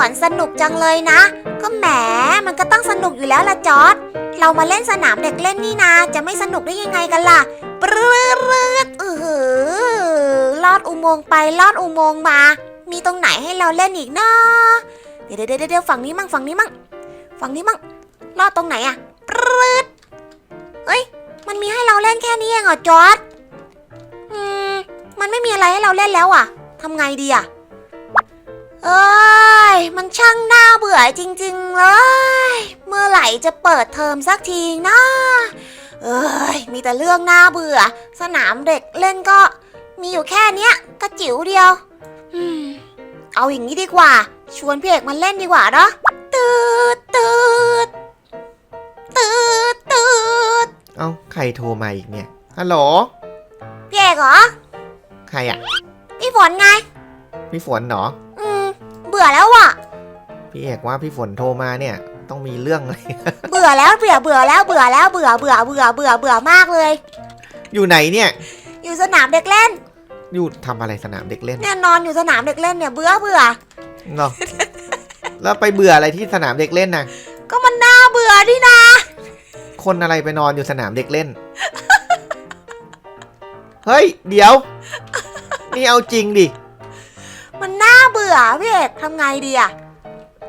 อนสนุกจังเลยนะ ก็แหมมันก็ต้องสนุกอยู่แล้วล่ะจอร์ดเรามาเล่นสนามเด็กเล่นนี่นาจะไม่สนุกได้ยังไงกันล่ะปรื้ดๆเออลอดอุโมงค์ไปลอดอุโมงค์มา มีตรงไหนให้เราเล่นอีกนะเดี๋ยวเดี๋ยวเดี๋ยวฝั่งนี้มั่งฝั่งนี้มั่งฝั่งนี้มั่งลอดตรงไหนอะปรื้ดเอ้ยมันมีให้เราเล่นแค่นี้เองเหรอจอร์ดอืมมันไม่มีอะไรให้เราเล่นแล้วอะทำไงดีอะ เอ้ย มันช่างน่าเบื่อจริงๆเลย เมื่อไหร่จะเปิดเทอมสักทีนะเอ้ย มีแต่เรื่องน่าเบื่อ สนามเด็กเล่นก็ มีอยู่แค่เนี้ยกระจิ๋วเดียวอืมเอาอย่างนี้ดีกว่า ชวนพี่เอกมาเล่นดีกว่าเนาะตืดตืดตืดตืดเอ้าใครโทรมาอีกเนี่ย ฮัลโหล พี่เอกเหรอ ใครอะพี่ฝนไง พี่ฝนเหรออืมเบื่อแล้วอะพี่เอกว่าพี่ฝนโทรมาเนี่ยต้องมีเรื่องอะไร เบื่อแล้วเบื่อเบื่อแล้วเบื่อแล้วเบื่อเบื่อเบื่อเบื่อเบื่อมากเลย อยู่ไหนเนี่ย อยู่สนามเด็กเล่น อยู่ทำอะไรสนามเด็กเล่นเนี่ยนอนอยู่สนามเด็กเล่นเนี่ยเบื่อเบื่อเหรอแล้วไปเบื่ออะไรที่สนามเด็กเล่นน่ะก็มันน่าเบื่อดินะคนอะไรไปนอนอยู่สนามเด็กเล่น เฮ้ย เดี๋ยว นี่เอาจริงดิมันน่าเบื่อพี่เอกทำไงดีอะ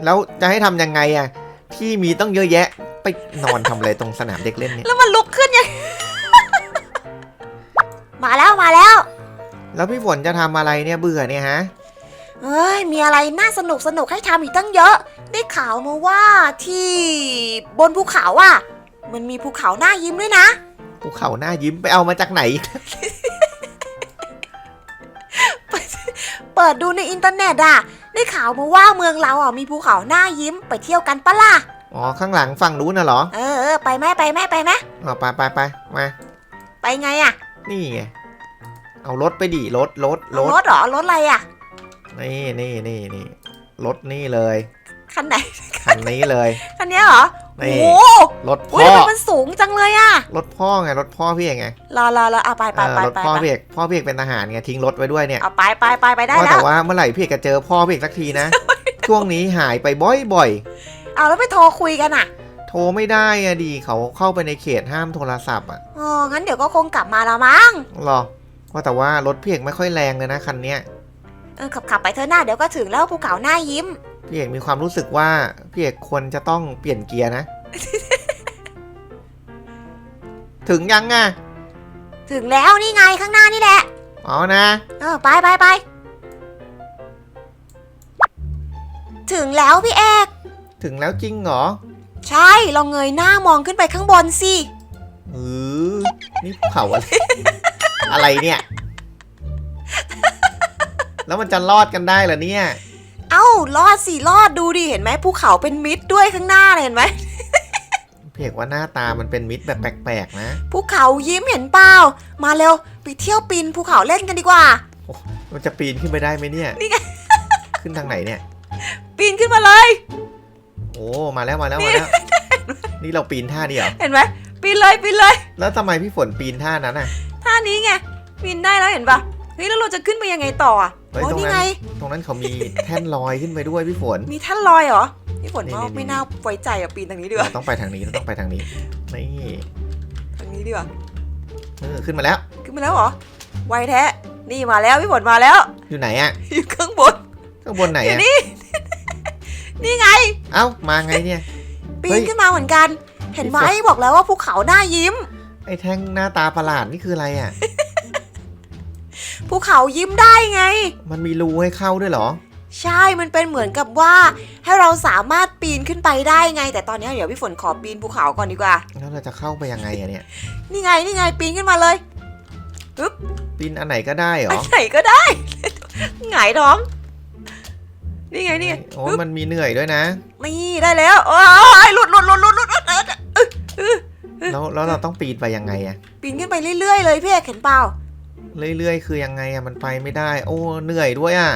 แล้วจะให้ทำยังไงอะที่มีต้องเยอะแยะ ไปนอนทำอะไรตรงสนามเด็กเล่นเนี่ยแล้วมันลุกขึ้นยัง มาแล้วมาแล้ว แล้วพี่ฝนจะทำอะไรเนี่ยเบื่อเนี่ยฮะเอ้ยมีอะไรน่าสนุกสนุกให้ทำอีกตั้งเยอะ ได้ข่าวมาว่าที่บนภูเขาอะมันมีภูเขาหน้ายิ้มด้วยนะภูเขาหน้ายิ้มไปเอามาจากไหน เปิดดูในอินเทอร์เน็ตอะได้ข่าวมาว่าเมืองเราอะมีภูเขาหน้ายิ้มไปเที่ยวกันปะล่ะอ๋อข้างหลังฝั่งนู้นน่ะเหรอเออเออไปไหมไปไหมไปไหมอ๋อไปไปไปมาไปไงอะนี่ไงเอารถไปดิรถรถรเอาถรถเหรอรถอะไรอะนี่นี่นี่นี่รถนี่เลยคันไหนคันนี้เลยคันเนี้ยเหรอ โอ้นี่โหรถอุ้ยพ่อทำไมมันสูงจังเลยอะรถพ่อไงรถพ่อพี่เองไงรอรอรอเอาไปไปเออไปรถไปพ่อไปพี่เอกพ่อพี่เอกเป็นทหารไงทิ้งรถไว้ด้วยเนี่ยเอาไปไปไปไปได้ว่าแล้แต่วว่าเมื่อไหร่พี่เอกจะเจอพ่อพี่เอกสักทีนะ ช่วงนี้หายไปบ่อยเอาแล้วไปโทรคุยกันอะๆ โทรไม่ได้อะดีเขาเข้าไปในเขตห้ามโทรศัพท์อะอ๋องั้นเดี๋ยวก็คงกลับมาแล้วมั้งหรอว่าแต่ว่ารถพี่เอกไม่ค่อยแรงเลยนะคันเนี้ยเออขับขับไปเถอะหน้าเดี๋ยวก็ถึงแล้วภูเขาหน้ายิ้ม พี่เอกมีความรู้สึกว่าพี่เอกควรจะต้องเปลี่ยนเกียร์นะ ถึงยังอะถึงแล้วนี่ไงข้างหน้านี่แหละ เอานะเออไปไปไปถึงแล้วพี่เอก ถึงแล้วจริงเหรอใช่ลองเงยหน้ามองขึ้นไปข้างบนสิเออนี่ภูเขาอะไร อะไรเนี่ย แล้วมันจะรอดกันได้เหรอเนี่ย เอ้ารอดสิรอดดูดิเห็นไหมภูเขาเป็นมิดด้วยข้างหน้าเลยเห็นไหมพี่เอกว่าหน้าตามันเป็นมิตรแบบแปลกๆนะ ภูเขายิ้มเห็นเปล่ามาเร็วไปเที่ยวปีนภูเขาเล่นกันดีกว่า มันจะปีนขึ้นไปได้ไหมเนี่ยนี่ไง ขึ้นทางไหนเนี่ย ปีนขึ้นมาเลย โอ้มาแล้วมาแล้วมาแล้ว นี่เราปีนท่านี้เหรอเห็นไหมปีนเลยปีนเลย แล้วทำไมพี่ฝนปีนท่านั้นอะท่านี้ไงปีนได้แล้วเห็นปะเฮ้ยแล้วเราจะขึ้นไปยังไงต่ออะเฮ้ยโอ้ตรงนี่นั้นไง ตรงนั้นเขามีแท่นลอยขึ้นไปด้วยพี่ฝน มีท่านลอยเหรอพี่ฝนนี่ว่านี่ ไม่น่าไว้ใจอะปีนทางนี้ดีกว่าเราต้องไปทางนี้เราต้องไปทางนี้นี่ทางนี้ดีกว่าเออขึ้นมาแล้ว ขึ้นมาแล้วเหรอไวแท้นี่มาแล้วพี่ฝนมาแล้ว อยู่ไหนอะอยู่ข้างบน ข้างบนไหนอยู่อะนี่ นี่ไง เอ้ามาไงเนี่ย ปีเฮ้นยขึ้นมาเหมือนกัน เห็นไหมพี่ฝน บอกแล้วว่าภูเขาหน้ายิ้ม ไอ้แท่งหน้าตาประหลาดนี่คืออะไรอะ ภูเขายิ้มได้ไง มันมีรูให้เข้าด้วยเหรอ ใช่มันเป็นเหมือนกับว่า ให้เราสามารถปีนขึ้นไปได้ไง แต่ตอนนี้เดี๋ยวพี่ฝนขอปีนภูเขาก่อนดีกว่า แล้วเราจะเข้าไปยังไงอะเนี่ย นี่ไงนี่ไงปีนขึ้นมาเลยปีนอันไหนก็ได้เหรอัอนไหนก็ได้ หงายท้อง นี่ไงนี่ไง โอ้มันมีเหนื่อยด้วยนะ นี่ได้แล้วโอ้ยหลุดหลุดหลุดหลุดหลุดหลุดแล้วแล้วเราต้องปีนไปยังไงอะปีนขึ้นไปเรื่อยๆเลยพี่เอกเห็นเปล่า เรื่อยๆ คือยังไงอะมันไปไม่ได้ โอ้เหนื่อยด้วยอะ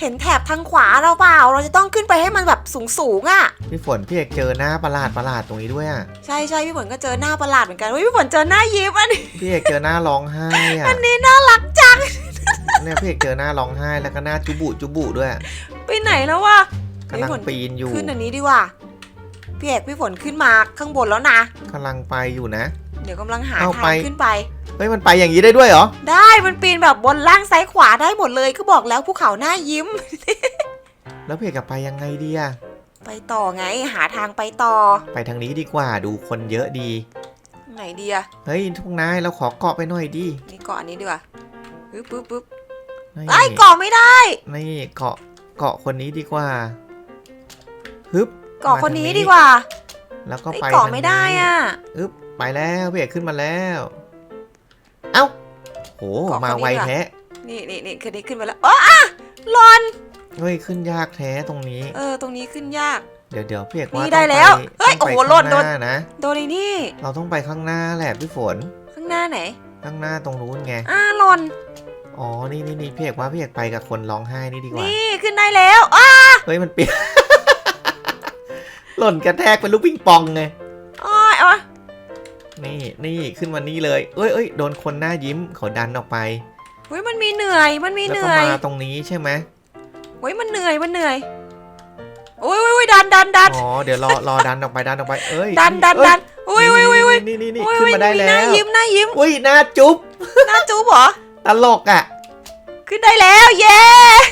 เห็นแถบทางขวาเราเปล่า เราจะต้องขึ้นไปให้มันแบบสูงๆอะพี่ฝนพี่เอกเจอหน้าประหลาดประหลาดตรงนี้ด้วยอะใช่ใช่พี่ฝนก็เจอหน้าประหลาดเหมือนกันเฮ้ยพี่ฝนเจอหน้ายิ้มอันนี้พี่เอกเจอหน้าร้องไห้อะอันนี้น่ารักจังเนี่ยพี่เอกเจอหน้าร้องไห้แล้วก็หน้าจุบุจุบุด้วยไปไหนแล้ววะกำลังพี่ฝนปีนอยู่ขึ้นอันนี้ดีกว่าพี่เอกพี่ฝนขึ้นมาข้างบนแล้วนะกำลังไปอยู่นะ เดี๋ยวกำลังหาเอาทาไป งขึ้นไป เฮ้ยมันไปอย่างนี้ได้ด้วยเหรอ ได้มันปีนแบบบนล่างซ้ายขวาได้หมดเลยก็บอกแล้วภูเขาหน้ายิ้ม แล้วเพจกับไปยังไงดีอะไปต่อไงหาทางไปต่อ ไปทางนี้ดีกว่าดูคนเยอะดี ไหนดีอะเฮ้ยทุกนายเราขอเกาะไปหน่อยดินี่เกาะอันนี้ดีกว่าปึ๊บปึ๊บปึ๊บนี่ไอ้ยเกาะไม่ได้นี่เกาะเกาะคนนี้ดีกว่าฮึบ เกาะมาคนนี้ทางนี้ดีกว่าแล้วก็ไอ้ยไปเกาะทางไม่ได้นี้อะอึ๊บ ไปแล้วพี่เอกขึ้นมาแล้ว เอ้าโหเกาะมาคนนี้ไวดีกว่า แท้นี่นี่นี่คืนนี้ขึ้นไปแล้วอ๋ออะหลอน เฮ้ยขึ้นยากแท้ตรงนี้ เออ ตรงนี้ขึ้นยาก เดี๋ยวเดี๋ยวพี่เอกนี่ว่าได้ต้องแล้วไปเฮ้ยต้องไปโอ้โหหล่นข้างโดนหานะ โดนไอ้นี่ เราต้องไปข้างหน้าแหละพี่ฝน ข้างหน้าไหน ข้างหน้าตรงนู้นไง อ่าหล่นอ๋อ นี่นี่นี่พี่เอกว่าพี่เอกไปกับคนร้องไห้นี่ดีกว่า นี่ขึ้นได้แล้วอ้าเฮ้ยมันเปลี่ยนหล่นกระแทกเป็นลูกปิงปองไงอ้อยอ๋อ นี่นี่ขึ้นมานี่เลยเอ้ยเอ้ยโดนคนหน้ายิ้มเขาดันออกไปเฮ้ยมันมีเหนื่อยมันมีแล้วเหก็นื่อยมาตรงนี้ใช่ไหมเฮ้ยมันเหนื่อยมันเหนื่อยโอ้ยโอ้ยโอ้ยดันดันดันอ๋อเดี๋ยวรอรอดันออกไปดันออกไปเอ้ยดันดันเอ้ยดันโอ้ยโอ้ยโอ้ยโอ้ยนี่นี่นี่โอ้ยขึ้นมาได้มีแล้หน้าวยิ้มหน้ายิ้มอุ้ยหน้าจุ๊บหน้าจูบเหรอตลกอะขึ้นได้แล้วเย้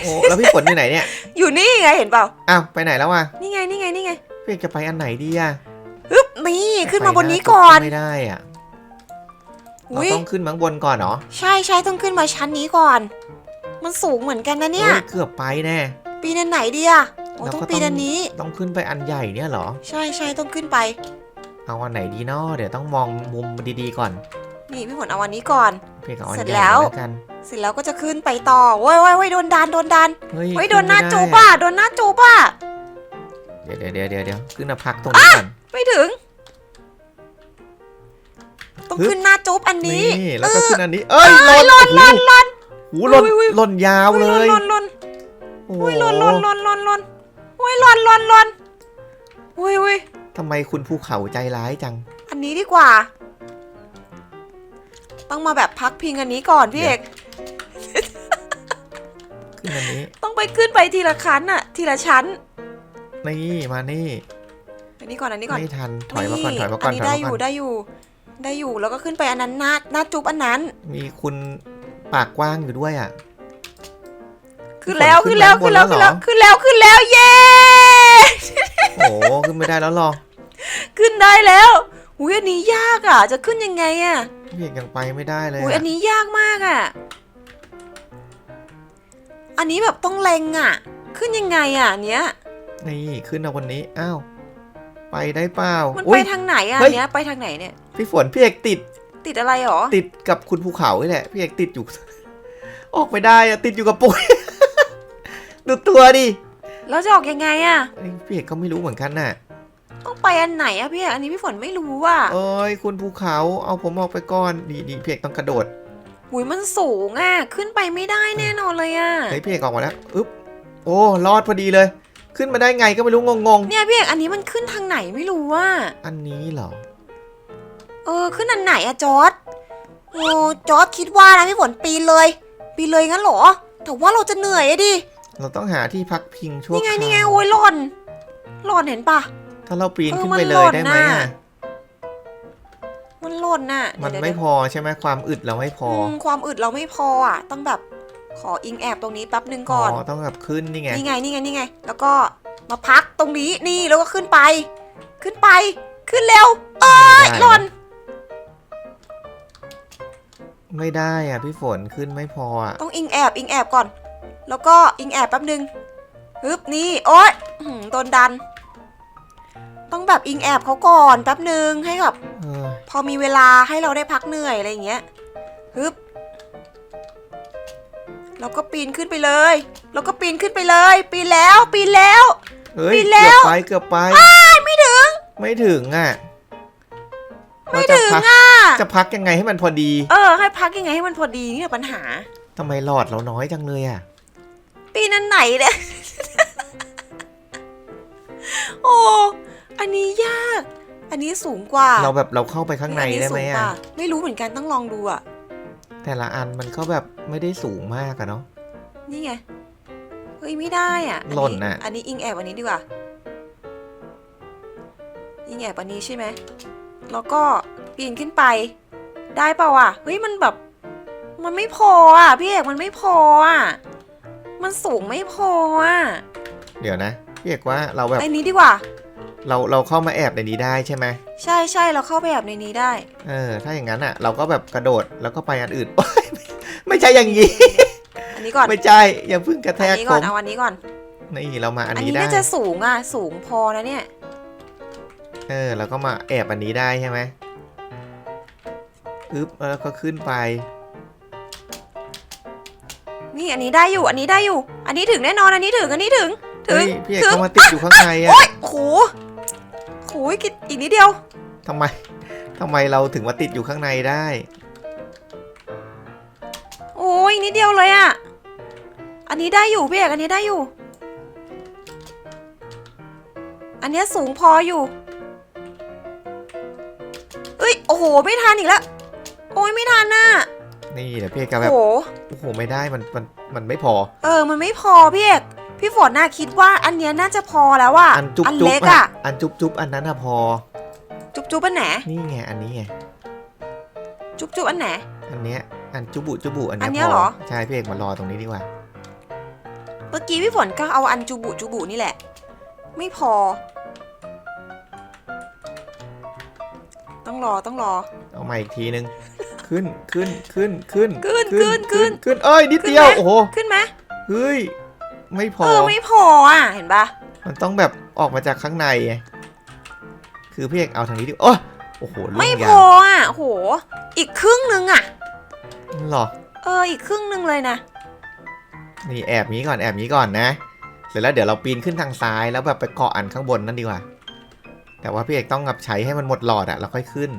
โอ้แล้วพี่ฝนอยู่ไหนเนี่ยอยู่นี่ไงเห็นเปล่าอ้าวไปไหนแล้ววะนี่ไงนี่ไงนี่ไง พี่เอกจะไปอันไหนดีอะ ฮึบนี่ขึ้นมาบนนี้ไปหก่อน ไม่ได้อะเราอุ้ยต้องขึ้นมาข้างบนก่อนเหรอใช่ใช่ต้องขึ้นมาชั้นนี้ก่อน มันสูงเหมือนกันนะเนี่ยเฮ้ยเกือบไปแน่ ปีนอันไหนดีอะโอ้เราต้องก็ปีนอันนี้ ต้องขึ้นไปอันใหญ่เนี่ยเหรอ ใช่ใช่ต้องขึ้นไป เอาอันไหนดีเนาะเดี๋ยวต้องมองมุมดีๆก่อนนี่พี่ฝนเอาวันนี้ก่อนพี่เอกเอาอันเสร็จใหญ่แล้ว แล้วกันเสร็จแล้วก็จะขึ้นไปต่อโว้ยโว้ยโว้ยโดนดันโดนดันเฮ้ยเฮ้ยโดนหขึ้น้าไม่จูได้ป่ะโดนหน้าจูป่ะเดี๋ยวเดี๋ยวเดี๋ยวเดี๋ยวเดี๋ยวขึ้นมาพักตรงนี้ก่อน ไม่ถึง ต้องฮึบขึ้นหน้าจูบอันนี้ นี่แล้วก็ขึ้นอันนี้ เอ้ยหล่นหล่นหล่นหล่นหูหล่นอุ้ยอุ้ยหล่นยาวเลยหล่นหล่นโอ้อุ้ยหล่นหล่นหล่นหล่นหล่นอุ้ยหล่นหล่นหล่นอุ้ยอุ้ยทำไมคุณภูเขาใจร้ายจัง อันนี้ดีกว่า ต้องมาแบบพักพิงอันนี้ก่อนพี่เอกขึ้นอันนี้ ต้องไปขึ้นไปทีละขั้นอะทีละชั้น นี่มานี่ อันนี้ก่อนอันนี้ก่อนไม่ทันถอยมาก่อนถอยมาก่อนนี้ถอยได้มาอก่ยู่อนได้อยู่ ได้อยู่แล้วก็ขึ้นไปอันนั้นหน้าหน้าจุ๊บอันนั้น มีคุณปากกว้างอยู่ด้วยอะขึ้นแล้วขึ้ขึ้นนแล้วขึ้ขึ้นนแล้แล้ววขึ้นแล้วขึ้นแล้วขึ้นแล้วเย้โอ้โหขึ้นไม่ได้แล้วหรอขึ้นได้แล้วอุ้ยอันนี้ยากอะ จะขึ้นยังไงอะพี่เอกยังไปไม่ได้เลยอุ้ยอะอันนี้ยากมากอะอันนี้แบบต้องเล็งอะ ขึ้นยังไงอะอันเนี้ยนี่ขึ้นเอาวันนี้อ้าว ไปได้เปล่ามันอุ๊ไปยทางไหนอะเฮ้อัยนเนี้ยไปทางไหนเนี่ย พี่ฝนพี่เอกติดติดอะไรหรอติดกับคุณภูเขานี่แหละพี่เอกติดอยู่ ออกไม่ได้อะติดอยู่กับปุ้ยดูตัวดิแล้วจะออกยังไงอะ เอ้ยพี่เอกก็ไม่รู้เหมือนกันน่ะต้องไปอันไหนอะพี่เอกอันนี้พี่ฝนไม่รู้ว่ะเอ้ยคุณภูเขาเอาผมออกไปก่อนดีดีพี่เอกต้องกระโดดอุ้ยมันสูงอะขึ้นไปไม่ได้แน่นอนเลยอะเฮ้ยพี่เอกออกมาแล้วอึ๊บโอ้รอดพอดีเลย ขึ้นมาได้ไงก็ไม่รู้งงเนี่ยพี่เอกอันนี้มันขึ้นทางไหนไม่รู้ว่า ๆ อันนี้เหรอ เออขึ้นอันไหนอะจอร์ดโอ้จอร์ดคิดว่านะพี่ฝนปีนเลย ปีนเลยงั้นเหรอ แต่ว่าเราจะเหนื่อยอะดิ เราต้องหาที่พักพิงชั่วนี่ไงคราวนี่ไงโอ้ยหล่น หล่นเห็นปะ ถ้าเราปีนเออขึ้นมันไปเลหล่ยนได้ไหมน่ะอะมันหล่นน่ะมันเดี๋ยวไม่เดี๋ยวพอใช่ไหมความอึดเราไม่พอมความอึดเราไม่พออะ ต้องแบบ ขออิงแอบตรงนี้แป๊บหนึ่งก่อน อ๋อ ต้องแบบขึ้นนี่ไง นี่ไง นี่ไง นี่ไง แล้วก็มาพักตรงนี้ นี่ แล้วก็ขึ้นไป ขึ้นไป ขึ้นเร็ว เอ้ย ไม่ได้ หล่น ไม่ได้อะพี่ฝนขึ้นไม่พออะต้องอิงแอบ อิงแอบก่อน แล้วก็อิงแอบแป๊บหนึ่งฮึบ นี่ โอ๊ยอื้อหือโดนดัน ต้องแบบอิงแอบเขาก่อนแป๊บหนึ่งให้แบบ เออพอมีเวลาให้เราได้พักเหนื่อยอะไรอย่างเงี้ยฮึบ เราก็ปีนขึ้นไปเลย เราก็ปีนขึ้นไปเลย ปีนแล้ว ปีนแล้ว เฮ้ยปีนแล้เกือบว ไปเกือบไป ไม่ถึง ไม่ถึงอะไม่เราจะถึงพักอะ จะพักยังไงให้มันพอดีเออ ให้พักยังไงให้มันพอดีเนี่ยปัญหา ทำไมหลอดเราน้อยจังเลยอะ ปีนอันไหนเนี่ย โอ้ อันนี้ยาก อันนี้สูงกว่าเราแบบเราเข้าไปข้างในอัได้ไหมสูงกอะ ว่าไม่รู้เหมือนกันต้องลองดูอะ แต่ละอันมันก็แบบไม่ได้สูงมากอะเนาะ นี่ไงฮ้ยไม่ได้อะอัหล่นน่ะ อันนี้อิงแอบอันนี้ดีกว่า อิงแอบอันนี้ใช่ไหม แล้วก็ปีนขึ้นไป ได้เปล่าอะ เฮ้ยมันแบบ มันไม่พออะพี่เอกมันไม่พออะ มันสูงไม่พออะ เดี๋ยวนะพี่เอกว่าเราแบบในนี้ดีกว่า เราเราเข้ามาแอบในนี้ได้ใช่ไหมใช่ใช่เราเข้าไปแอบในนี้ได้ เออ ถ้าอย่างนั้นอะ เราก็แบบกระโดดแล้วก็ไปอันอื่นโอ๊ยไม่ไม่ใช่อย่างนี้ อันนี้ก่อนไม่ใช่อย่าเพิ่งกระแทอันกนี้ผก่อนมเอาอันนี้ก่อน นี่เรามาอันอันนี้นี้ได้ น่าจะสูงอะสูงพอนะเนี่ย เออเราก็มาแอบอันนี้ได้ใช่ไหมอึ๊บแล้วก็ขึ้นไป นี่อันนี้ได้อยู่อันนี้ได้อยู่ อันนี้ถึงแน่นอนอันนี้ถึงอันนี้ถึง ถึเฮ้งยพี่เอกถึงเข้ามาติดอยู่ข้างในอะโอ้ยโหโหยกินอีกนิดเดียว ทำไมทำไมเราถึงมาติดอยู่ข้างในได้ โอ้ยนิดเดียวเลยอะอันนี้ได้อยู่พี่เอกอันนี้ได้อยู่ อันเนี้ยสูงพออยู่เอ้ยโอ้โหไม่ทันอีกแล้วโอ้ยไม่ทันน่ะนี่เดี๋ยวพี่เอกก็แบโอ้บโหโอ้โหไม่ได้มันมันมันไม่พอ เออมันไม่พอพี่เอก พี่ฝนน่าคิดว่าอันเนี้ยน่าจะพอแล้วอะอันจุ๊บอันจุ๊บเล็กอะอะอันจุ๊บจุ๊บอันนั้นอะพอ จุ๊บจุ๊บอันไหนนี่ไงอันนี้ไงจุ๊บจุ๊บอันไหน อันเนี้ยอันจุบุจุบุอันอันเนี้เนี้ยยพเหรออใช่พี่เอกมารอตรงนี้ดีกว่า เมื่อกี้พี่ฝนก็เอาอันจูบุจูบุนี่แหละ ไม่พอ ต้องรอต้องรอ เอามาอีกทีนึง ขึ้นขึ้นขึ้นขึ้นขึ้นขึ้นขึ้น ขึ้นเอ้ยนิดเดียวขึ้นไหม โอ้โหขึ้นไหมเฮ้ย ไม่พเออ อไม่พออะ เห็นปะมันต้องแบบออกมาจากข้างในไงคือพี่เอกเอาทางนี้ดิโอ้โอ้โหเรื่ไม่องพยาอวอะโห อีกครึ่งนึงอะ หรอ เออ อีกครึ่งนึงเลยนะ นี่แอบนี้ก่อนแอบนี้ก่อนนะ เสร็จแล้วเดี๋ยวเราปีนขึ้นทางซ้ายแล้วแบบไปเกาะอันข้างบนนั่นดีกว่า แต่ว่าพี่เอกต้องกับใช้ให้มันหมดหลอดอะแล้วค่อยขึ้น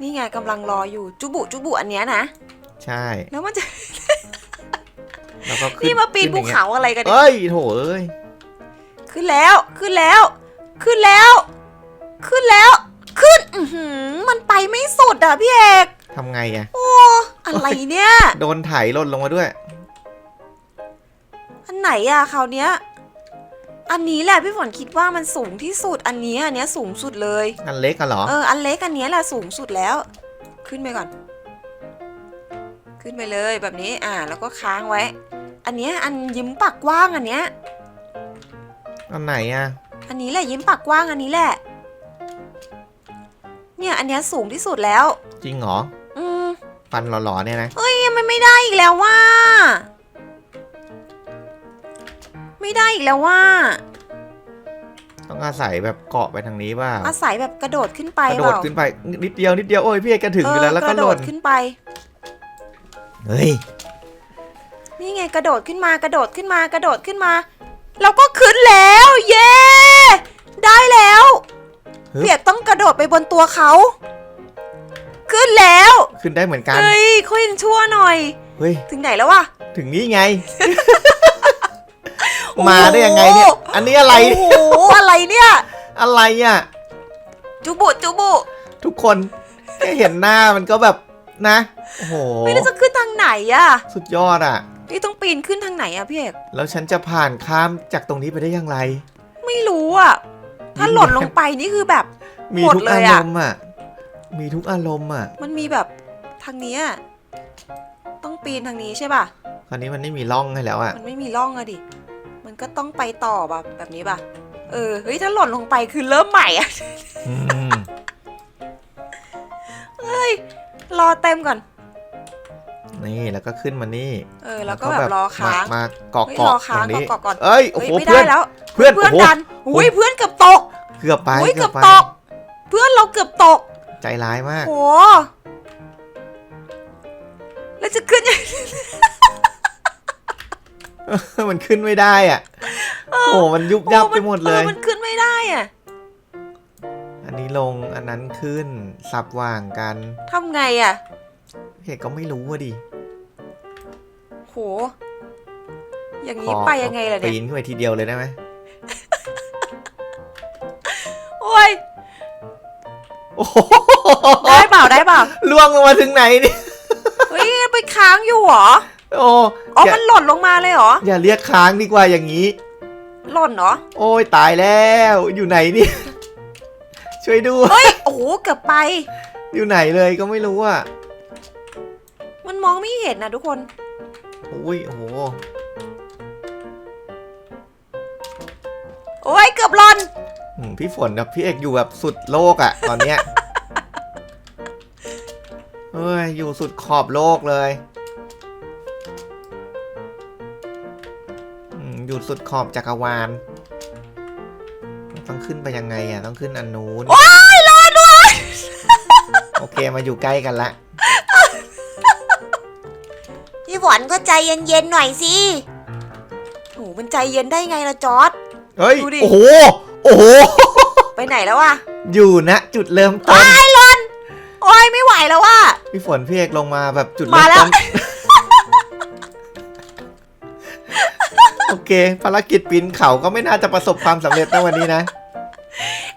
นี่ไงกำลังรออยู่จูบุจูบุอันเนี้ยนะ ใช่ แล้วมันจะ แล้วก็ขึ้นนี่มาปีนขึ้ภูอย่งงี้ยเขาอะไรกันเนี่ยเอ้ยโถเอ้ยขึ้นแล้วขึ้นแล้ว ขึ้นแล้ว ขึ้นแล้วขึ้นอือหือมันไปไม่สุดอะพี่เอกทำไงอะโอ้อะไรเนี่ย โดนไถหล่นลงมาด้วย อันไหนอะคราวเนี้ย อันนี้แหละพี่ฝนคิดว่ามันสูงที่สุดอันนี้อันเนี้ยสูงสุดเลย อันเล็กกันเหรอ เอออันเล็กอันเนี้ยแหละสูงสุดแล้ว ขึ้นไปก่อน ขึ้นไปเลยแบบนี้อ่าแล้วก็ค้างไว้ อันเนี้ยอันยิ้มปากกว้างอันเนี้ย อันไหนอะอันนี้แหละยิ้มปากกว้างอันนี้แหละ เนี่ยอันเนี้ยสูงที่สุดแล้ว จริงเหรอ อืมฟันหล่อๆเนี่ยนะ เอ้ยมันไม่ได้อีกแล้วว่า ไม่ได้อีกแล้วว่า ต้องอาศัยแบบเกาะไปทางนี้ว่าอาศัยแบบกระโดดขึ้นไปกระโดเปดล่าขึ้นไปนิดเดียวนิดเดียวโอ้ยพี่เอกก็ถึงอยู่แล้วแล้วเกก็ระหโดล่ดนขึ้นไป เฮ้ย นี่ไงกระโดดขึ้นมากระโดดขึ้นมากระโดดขึ้นมาแล้วก็ขึ้นแล้ว เย้ ได้แล้วฮึบเปียกต้องกระโดดไปบนตัวเขา ขึ้นแล้วขึ้นได้เหมือนกันเฮ้ยเขายังชั่วหน่อย เฮ้ย ถึงไหนแล้ววะ ถึงนี่ไงโอ้โหมาได้ยังไงเนี่ย อันนี้อะไร โอ้โห อะไรเนี่ย อะไรอะ จุบุจุบุ ทุกคนแค่เห็นหน้ามันก็แบบนะ โอ้โหไม่รู้จะขึ้นทางไหนอะสุดยอดอะ นี่ต้องปีนขึ้นทางไหนอะพี่เอกแล้วฉันจะผ่านข้ามจากตรงนี้ไปได้อย่างไร ไม่รู้อะถ้าหล่นลงไปนี่คือแบบ มีหมดทุกเลอายรอะมณ์อะ มีทุกอารมณ์อะ มันมีแบบทางเนี้ยต้องปีนทางนี้ใช่ป่ะคราวนี้มันไม่มีร่องให้แล้วอะ มันไม่มีร่องอะดิ มันก็ต้องไปต่อแบบแบบนี้ป่ะ เออ เฮ้ยถ้าหล่นลงไปคือเริ่มใหม่อะอืมเฮ้ย รอเต็มก่อน นี่แล้วก็ขึ้นมานี่เออแล้วก็แบบรอค้างมามาเกาะเฮ้ยเกาะรอตค้างรงนี้เกาะก่อนเอ้ยโอ้เฮ้ยโหไม่เพื่ได้อนแล้วเพื่อนเพื่อนโอ้โหดันอุ้ยเพื่อนเกือบตก เกือบไปอุ้ยเกือบไปตก เพื่อนเราเกือบตก ใจร้ายมากโหแล้วจะขึ้นยังมันขึ้นไม่ได้อะโอ้โหมันยุบยับไปหมดเลยออมันขึ้นไม่ได้อะอันนี้ลงอันนั้นขึ้นสับว่างกันทำไงอะเอกก็ไม่รู้อะดิโห อย่างนี้ไปยังไงล่ะปีเนี่ยนขึ้นไปทีเดียวเลยได้ไหมโอ้ยโอ้โหได้เปล่าได้เปล่าล่วงลงมาถึงไหนนี่เฮ้ยไปค้างอยู่เหรอโอ้อ๋ออย่ามันหล่นลงมาเลยเหรอ อย่าเรียกค้างดีกว่าอย่างนี้ หล่นเหรอ โอ้ยตายแล้วอยู่ไหนเนี่ยช่วยด้วยเฮ้ยโอ้โหเกือบไป อยู่ไหนเลยก็ไม่รู้อะมันมองไม่เห็นนะทุกคนโอ้ยโอ้โหโอ้ยเกือบหล่นอืมพี่ฝนกับพี่เอกอยู่แบบสุดโลกอะตอนเนี้ยเฮ้ยอยู่สุดขอบโลกเลยอืมอยู่สุดขอบจักรวาล ต้องขึ้นไปยังไงอะต้องขึ้นอันนู้น โอ้ยรอด้วยโอเคมาอยู่ใกล้กันละ พี่ฝนก็ ใจเย็นๆหน่อยสิโอ้โหมันใจเย็นได้ไงล่ะจอร์ด เฮ้ย ดูดิ โอ้โห โอ้โห ไปไหนแล้วอะอยู่นะจุดเริ่มต้นโอ้ยไม่ไหวแล้วอะพี่ฝนพี่เอกลงมาแบบจุดมาเริ่มแล้วต้น โอเค ภารกิจปีนเขาก็ไม่น่าจะประสบความสำเร็จในวันนี้นะ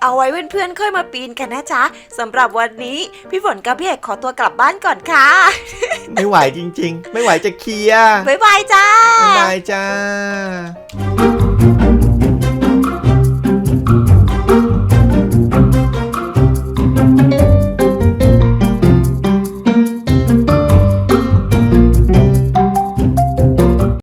เอาไว้เพื่อนๆค่อยมาปีนกันนะจ๊ะสำหรับวันนี้พี่ฝนกับพี่เอกขอตัวกลับบ้านก่อนค่ะ ไม่ไหวจริง ๆ ไม่ไหวจะเคลียร์บ๊ายบายจ้าบ๊ายบายจ้า